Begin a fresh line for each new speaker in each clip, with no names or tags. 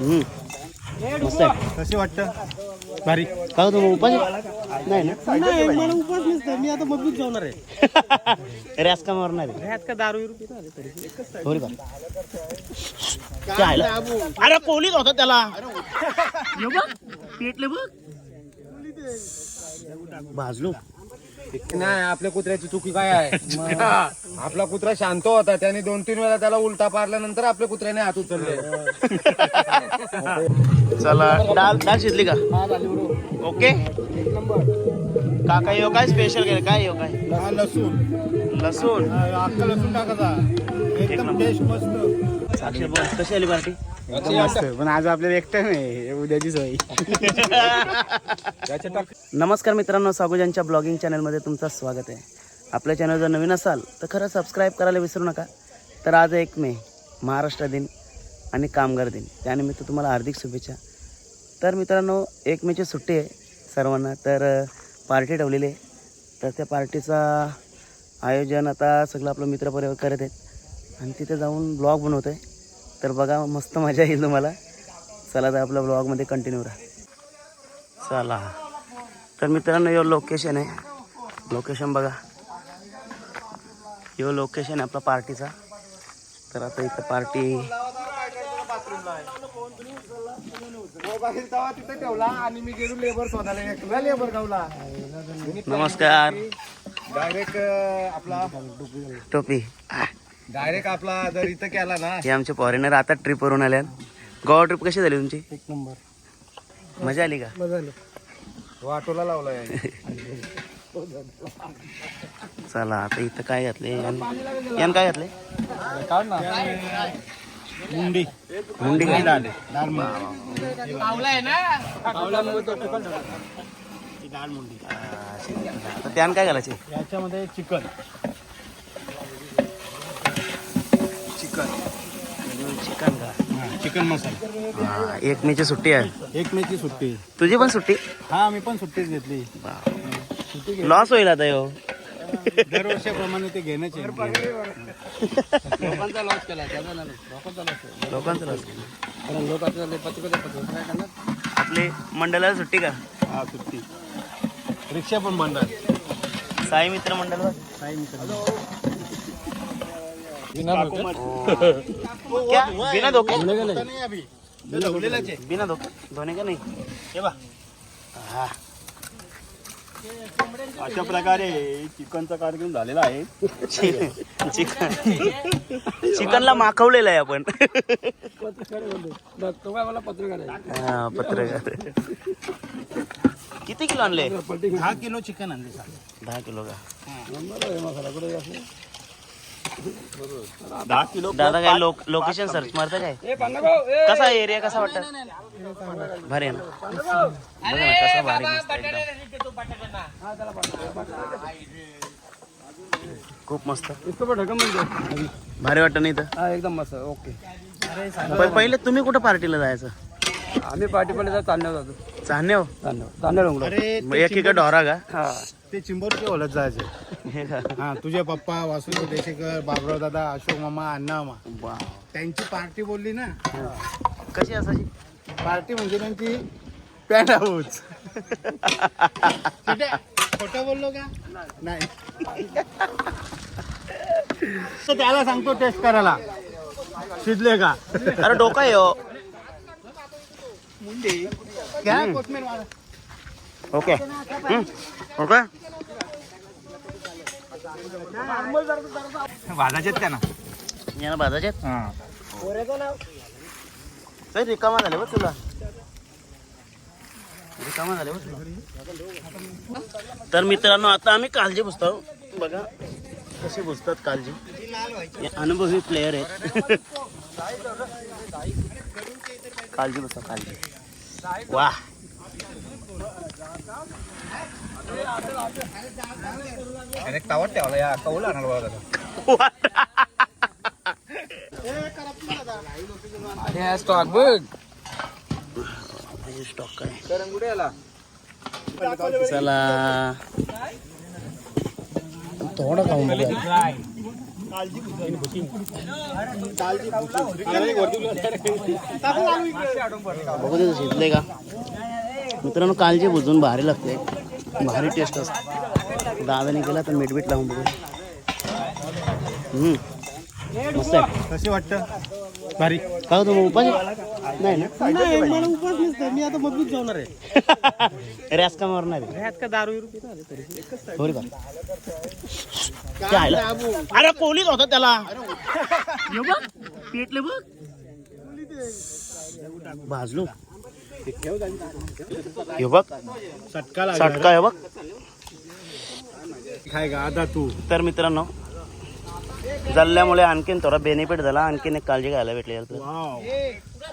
मस्त आहे.
कसे वाटतं? भारी.
का हो तुम्ही उपास नाही ना?
नाही मला उपास नसतं. मी आता मजबूत जेवणार आहे.
रॅस का मारणार आहे?
ह्यात का दारू बिरू पितो आले तरी.
होईल का? चायला. अरे पोलीस होता त्याला. हे बघ, पेटले बघ. भाजलो.
नाही आपल्या कुत्र्याची चुकी काय आहे? आपला कुत्रा शांत होता त्याने दोन तीन वेळा त्याला उलटा पारल्यानंतर आपल्या कुत्र्याने हात उचलले.
चला डाळ डाळ शिजली का? ओके. काका यो काय स्पेशल केलं? काय यो काय?
लसूण.
लसूण.
अख्खा लसूण टाकायचा. एकदम टेस्ट मस्त.
कशी आली पार्टी
पण आज आपल्याला एकटं नाही उद्याची सोय.
नमस्कार मित्रांनो सागोजांच्या ब्लॉगिंग चॅनलमध्ये तुमचं स्वागत आहे. आपल्या चॅनल जर नवीन असाल तर खरं सबस्क्राईब करायला विसरू नका. तर आज एक मे महाराष्ट्र दिन आणि कामगार दिन. त्यानिमित्त तुम्हाला हार्दिक शुभेच्छा. तर मित्रांनो एक मेची सुट्टी आहे सर्वांना तर पार्टी ठेवलेली आहे. तर त्या पार्टीचा आयोजन आता सगळं आपलं मित्रपरिवार करत आहेत. आणि तिथे जाऊन ब्लॉग बनवतो आहे तर बघा मस्त मजा येईल तुम्हाला. चला तर आपल्या ब्लॉगमध्ये कंटिन्यू राहा. चला. तर मित्रांनो यो लोकेशन आहे. लोकेशन बघा. यो लोकेशन आहे आपला पार्टीचा तर आता इथं पार्टी नमस्कार.
डायरेक्ट आपला
टोपी.
डायरेक्ट आपला जर इथं केला ना.
हे आमचे फॉरेनर आता ट्रिपवरून आल्यात गोवा ट्रिप कशी झाली तुमची?
एक नंबर.
मजा आली का?
झालं
तो ऑटोला लावला याने.
चला आता इथं काय घातले यान यान काय घातले
काढ ना.
मुंडी.
मुंडी काय त्यान काय घालायचे?
याच्यामध्ये चिकन.
चिकन का?
चिकन मसाला.
हा, एक मेची सुट्टी आहे.
एक मेची सुट्टी.
तुझी पण सुट्टी?
हा मी पण सुट्टीच घेतली.
लॉस होईल आता यो
दरवर्षाप्रमाणे ते घेणंच आहे.
लोकांचा लॉस केला त्याचा नाही. लोकांचा लॉस
लोकांचं लॉस
कारण काय करणार?
आपले मंडळाला सुट्टी का?
हा सुट्टी. रिक्षा पण बंद आहे.
साई मित्र मंडळ
काही मित्र
क्या? बिना धोके? बिना धोके? धोने का नाही।
हे बा।
हा।
अशा प्रकारे चिकनचा कार्यक्रम झालेला आहे.
चिकन चिकनला माखवलेलं आहे आपण.
पत्रकार आहे
हा, पत्रकार. किती किलो आणले?
दहा किलो चिकन आणले
दहा किलो का?
दहा किलो
दादा काय लोक लोकेशन सर्च मारता काय? कसा एरिया कसा वाटत? भारी आहे ना बघा ना कसा भारी मस्त एकदम. खूप मस्त.
इसको पण म्हणजे?
भारी वाटत नाही तर
हा एकदम मस्त ओके.
पहिले तुम्ही कुठं पार्टीला जायचं?
आम्ही पार्टी पहिले चालण्यावर जातो
चाहणे
चालण्यावर चालण्यावर डोंगर
अरे
मग एक इकडे डोरा का?
हा.
ते चिंबोरचे ओलत जायचे.
हे का
हा तुझे पप्पा वासुदेव देशेकर बाबराव दादा अशोक मामा अण्णा मामा. त्यांची पार्टी बोलली ना?
कशी असायची?
पार्टी म्हणजे त्यांची पॅन्ट हाऊस. खोटं बोललो का? नाही. तर त्याला सांगतो टेस्ट करायला. शिजले का?
अरे डोका आहे हो. ओके. ओके
वाजायचे त्या ना
याला भाजाचे काही रिकामा झाले बघ तुला रिकामा झाले बघ तुला तर मित्रांनो आता आम्ही काळजी पुसतो बघा कशी पुसतात काळजी हे अनुभवी प्लेयर आहेत काळजी पुसतो काळजी वा.
टावर ठेवला या कौल आणला बघा अरे स्टॉक बघ
स्टॉक काय चला. थोडं खाऊन. बघू दे शिजले का? मित्रांनो कालचे भुजून भारी लागते भारी टेस्ट असते. दादाने केला तर मीठ बीठ लावून बघू. हम्म. मस्त आहे.
कसे वाटतं? भारी
काय होतं मग उपास नाही ना?
मला उपास नसतं मी आता मजबूत जेवणार आहे.
रॅस का मारणार आहे?
ह्यात का दारू
होईल का? काय आलं? अरे कोहलीच होता त्याला. हे बघ पेटले बघ. भाजलो. हे बघ. सटका हे बघ.
काय का आता तू.
तर मित्रांनो जल्ल्यामुळे आणखीन थोडा बेनिफिट झाला. आणखीन एक काळजी घ्यायला भेटली.
वाव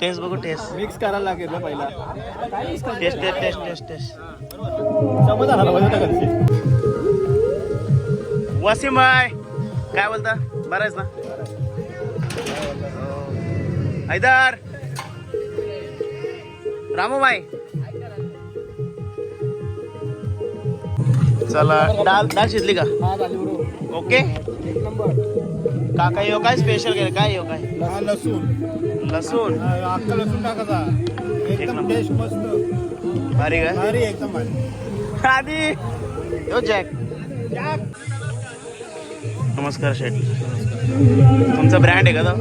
टेस्ट बघू टेस्ट
मिक्स करायला लागेल ना पहिला.
Taste taste taste taste taste
समज आला.
वसीम भाई काय बोलता? बरं आहेस ना? हैदर. रामू भाई. चला. डाळ डाळ शिजली का? ओके. काका यो काय स्पेशल केलं? काय यो काय?
हा लसूण.
लसूण?
हा, अख्खा लसूण टाकायचा. एकदम. टेस्ट मस्त.
भारी काय
भारी एकदम भारी.
आधी यो जॅक. नमस्कार शेठ. तुमचा ब्रँड आहे का तो?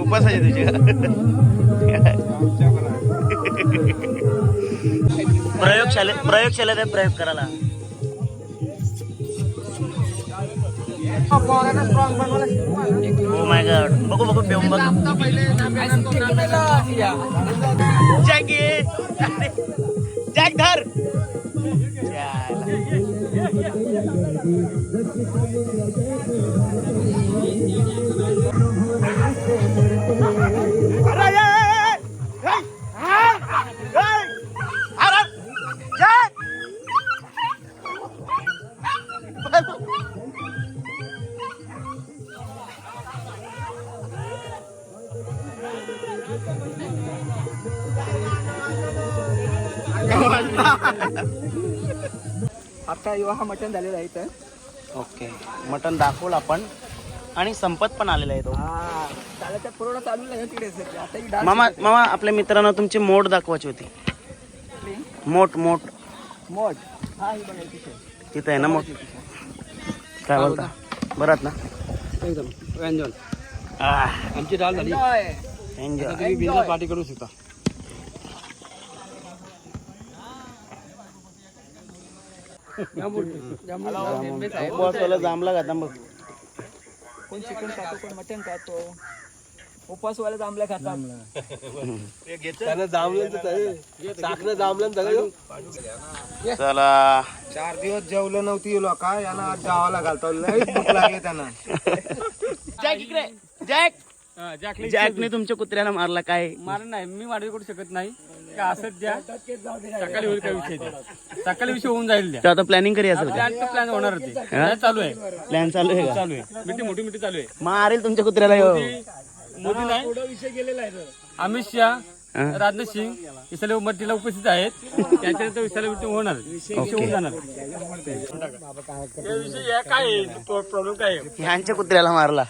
उपासाची तुझी प्रयोगशाले प्रयोगशाळेत आहे प्रयोग करायला. ओ माय गॉड बघू बघू पेऊन बघ. जॅक जॅक धर.
आता युवा हा मटण झालेला आहे इथं?
ओके. मटन दाखवलं आपण. आणि संपत पण आलेला आहे तो.
हा. त्याला पुरवठा चालू नाही तिकडे सध्या. आता ही डाळ
मामा मामा आपल्या मित्रांना तुमची मोड दाखवायची होती. मोठ मोठ
मोठ हा ही तिथे
तिथं आहे ना मोठ काय बोलता? बरात ना?
एकदम. एन्जॉय
आह,
आमची डाळ झाली.
Enjoy.
बिंदा पार्टी करू शकता.
उपवासाला जांभला घाता बघ
कोण चिकन खातो कोण मटण खातो? उपवासवाले खातात.
चला.
चार दिवस जेवलं नव्हती लोक. यांना आज गावाला घालतो लय भूक लागली त्यांना.
जॅक इकडे. जॅक. जॅकने तुमच्या कुत्र्याला मारला काय?
मार नाही. मी वाढवी करू शकत नाही. का असंच द्या? सकाळी होईल काय विषय द्या सकाळी विषय होऊन जाईल द्या.
तो आता प्लॅनिंग करी असेल
प्लॅन तो प्लॅन होणार होती Plan चालू आहे.
प्लॅन चालू आहे का?
चालू आहे. मिठी मोठी मिठी चालू आहे.
मारेल तुमच्या कुत्र्याला ह्यो.
मोदी नाही. अमित शहा
हा?
राजनाथ सिंग हे सगळे उपस्थित आहेत. त्यांच्यानंतर विषयाला विषय होणार. विषय होऊन जाणार. विषय काय प्रॉब्लेम काय आहे?
ह्यांच्या कुत्र्याला मारला.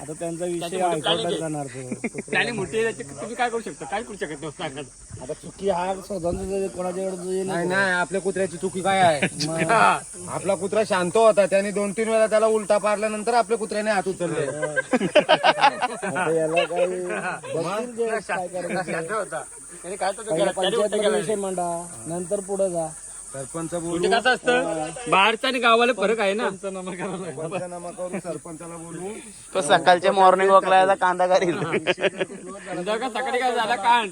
आता त्यांचा विषय हायकोर्टात
आहे.
जाणार तो.
प्लॅनिंग मोठी आहे त्याची तुम्ही काय करू शकता? काय करू शकत नाही.
आता चुकी हा स्वतंत्र कोणाच्याकडे जे
नाही. नाही आपल्या कुत्र्याची चुकी काय आहे?
हा.
आपला कुत्रा शांत होता. त्याने दोन तीन वेळा त्याला उलटा पाडल्यानंतर आपल्या कुत्र्याने हात उचलले.
आता याला काही बघतील जे काय करायचं.
शांत होता. त्याने काय तर
पहिला
केलं, त्याने उलटं
पंचायत
केलं.
विषय मांडा नंतर पुढे जा.
सरपंच
म्हणजे
बोलू
कसं असतं? बाहेरचा आणि गावाला फरक आहे ना.
पंचनामा करू सरपंचाला बोलू.
तो सकाळच्या मॉर्निंग वॉकला यायचा कांदा
का सकाळी काय झाला? कांड.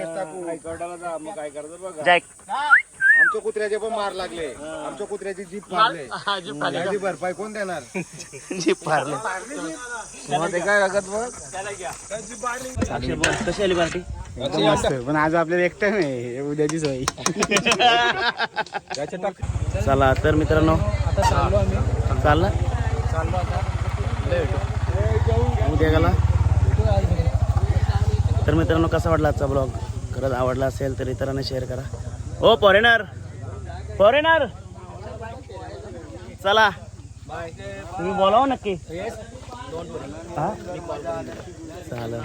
टाकू. हायकोर्टाला जा मग काय करतो बघा. आमच्या कुत्र्याचे पण मार लागले. आमच्या कुत्र्याची जीप
हा, पाहिली.
याची भरपाई कोण देणार?
जी पारले
मग ते काय लागत बघ?
कशी आली पार्टी
पण आज आपल्याला एकटं नाही उद्याची सोय.
चला तर मित्रांनो चालला उद्या गेला? तर मित्रांनो कसा वाटला आजचा ब्लॉग खरंच आवडला असेल तर इतरांना शेअर करा. ओ फॉरेनर फॉरेनर चला. तुम्ही बोलाव नक्की? हा? चालेल.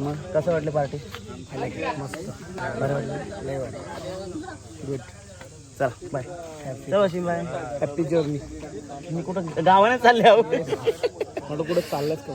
मग कसं वाटलं पार्टी? मस्त बरं वाटलं गुड चला बाय चल वशिम बाय हॅपी जर्नी मी कुठं गावाने चालले आहो
कुठं चाललंच का?